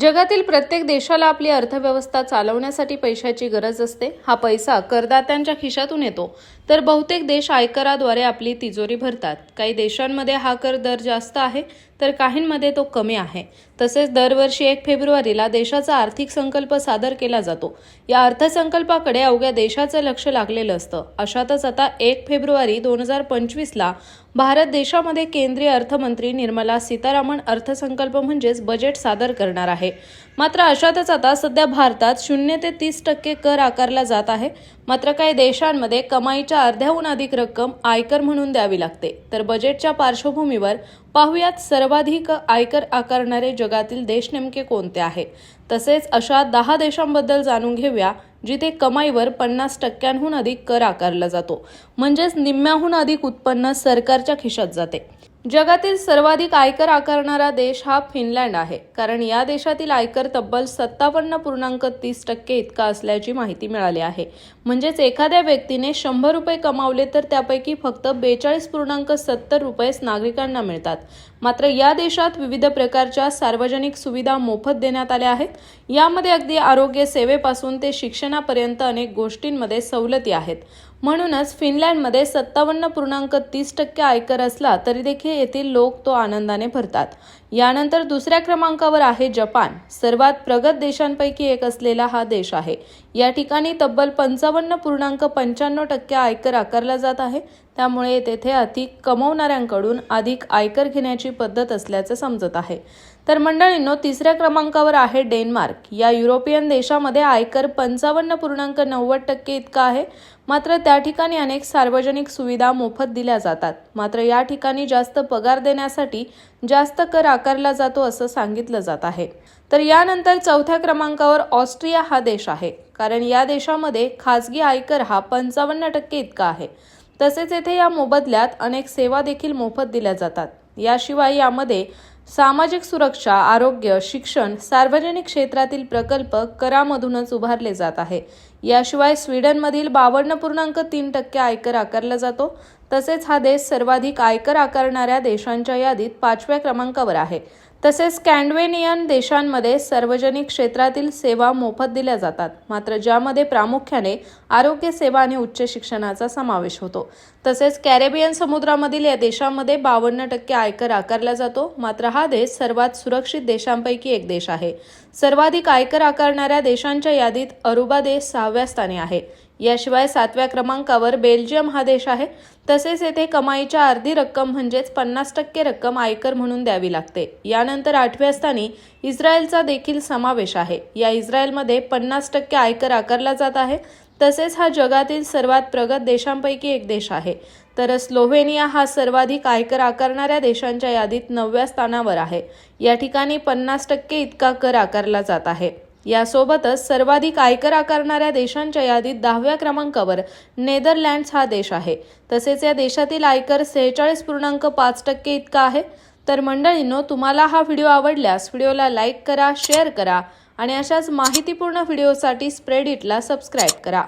जगातील प्रत्येक देशाला आपली अर्थव्यवस्था चालवण्यासाठी पैशाची गरज असते. हा पैसा करदात्यांच्या खिशातून येतो. तर बहुतेक देश आयकराद्वारे आपली तिजोरी भरतात. काही देशांमध्ये हा कर दर जास्त आहे तर काहींमध्ये तो कमी आहे. तसेच दरवर्षी एक फेब्रुवारीला देशाचा आर्थिक संकल्प सादर केला जातो. या अर्थसंकल्पाकडे अवघ्या देशाचं लक्ष लागलेलं असतं. अशातच आता एक फेब्रुवारी दोन हजार पंचवीसला भारत देशामध्ये केंद्रीय अर्थमंत्री निर्मला सीतारामन अर्थसंकल्प म्हणजेच बजेट सादर करणार आहे. मात्र अशातच आता सध्या भारतात शून्य ते तीस टक्के कर आकारला जात आहे. मात्र काही देशांमध्ये कमाईच्या अर्ध्याहून अधिक रक्कम आयकर म्हणून द्यावी लागते. तर बजेटच्या पार्श्वभूमीवर पाहुयात सर्वाधिक आयकर आकारणारे जगातील देश नेमके कोणते आहे? तसेच अशा दहा देशांबद्दल जाणून घेऊया जिथे कमाईवर पन्नास टक्क्यांहून अधिक कर आकारला जातो. म्हणजेच निम्म्याहून अधिक उत्पन्न सरकारच्या खिशात जाते. जगातील सर्वाधिक आयकर आकारणारा देश हा फिनलँड आहे. कारण या देशातील आयकर तब्बल सत्तावन्न पूर्णांक तीस टक्के इतका असल्याची माहिती मिळाली आहे. म्हणजेच एखाद्या व्यक्तीने शंभर रुपये कमावले तर त्यापैकी फक्त बेचाळीस पूर्णांक सत्तर रुपयेच नागरिकांना मिळतात. मात्र या देशात विविध प्रकारच्या सार्वजनिक सुविधा मोफत देण्यात आल्या आहेत. यामध्ये अगदी आरोग्य सेवेपासून ते शिक्षणापर्यंत अनेक गोष्टींमध्ये सवलती आहेत. म्हणूनच फिनलँडमध्ये सत्तावन्न पूर्णांक तीस टक्के आयकर असला तरी देखील येथील लोक तो आनंदाने भरतात. यानंतर दुसऱ्या क्रमांकावर आहे जपान. सर्वात प्रगत देशांपैकी एक असलेला हा देश आहे. या ठिकाणी तब्बल पंचावन्न पूर्णांक पंच्याण्णव टक्के आयकर आकारला जात आहे. त्यामुळे तेथे अधिक कमवणाऱ्यांकडून अधिक आयकर घेण्याची पद्धत असल्याचं समजत आहे. तर मंडळींनो तिसऱ्या क्रमांकावर आहे डेन्मार्क. या युरोपियन देशामध्ये आयकर पंचावन्न पूर्णांक नव्वद टक्के इतका आहे. मात्र त्या ठिकाणी अनेक सार्वजनिक सुविधा मोफत दिल्या जातात. मात्र या ठिकाणी जास्त पगार देण्यासाठी जास्त कर आकारला जातो असं सांगितलं जात आहे. तर यानंतर चौथ्या क्रमांकावर ऑस्ट्रिया हा देश आहे. कारण या देशामध्ये खाजगी आयकर हा पंचावन्न टक्के इतका आहे. तसेच येथे या मोबदल्यात अनेक सेवा देखील मोफत दिल्या जातात. याशिवाय यामध्ये सामाजिक सुरक्षा आरोग्य शिक्षण सार्वजनिक क्षेत्रातील प्रकल्प करामधूनच उभारले जात आहे. याशिवाय स्वीडनमधील बावन्न पूर्णांक तीन टक्के आयकर आकारला जातो. तसेच हा देश सर्वाधिक आयकर आकारणाऱ्या देशांच्या यादीत पाचव्या क्रमांकावर आहे. तसेच स्कॅन्डवेनियन देशांमध्ये सार्वजनिक क्षेत्रातील सेवा मोफत दिल्या जातात. मात्र ज्यामध्ये प्रामुख्याने आरोग्य सेवा आणि उच्च शिक्षणाचा समावेश होतो. तसेच कॅरेबियन समुद्रामधील या देशांमध्ये बावन्न टक्के आयकर आकारला जातो. मात्र हा देश सर्वात सुरक्षित देशांपैकी एक देश आहे. सर्वाधिक आयकर आकारणाऱ्या देशांच्या यादीत अरुबा देश सहाव्या स्थानी आहे. याशिवाय सातव्या क्रमांकावर बेल्जियम हा देश आहे. तसेच येथे कमाईच्या अर्धी रक्कम म्हणजेच पन्नास टक्के रक्कम आयकर म्हणून द्यावी लागते. यानंतर आठव्या स्थानी इस्रायलचा देखील समावेश आहे. या इस्रायलमध्ये पन्नास टक्के आयकर आकारला जात आहे. तसेच हा जगातील सर्वात प्रगत देशांपैकी एक देश आहे. तर स्लोव्हेनिया हा सर्वाधिक आयकर आकारणाऱ्या देशांच्या यादीत नवव्या स्थानावर आहे. या ठिकाणी पन्नास टक्के इतका कर आकारला जात आहे. यासोबतच सर्वाधिक आयकर आकारणाऱ्या देशांच्या यादीत दहाव्या क्रमांकावर नेदरलँड्स हा देश आहे. तसेच या देशातील आयकर सेहेचाळीस पूर्णांक पाच टक्के इतका आहे. तर मंडळींनो तुम्हाला हा व्हिडिओ आवडल्यास व्हिडिओला लाईक करा शेअर करा आणि अशाच माहितीपूर्ण व्हिडिओसाठी स्प्रेड इटला सबस्क्राईब करा.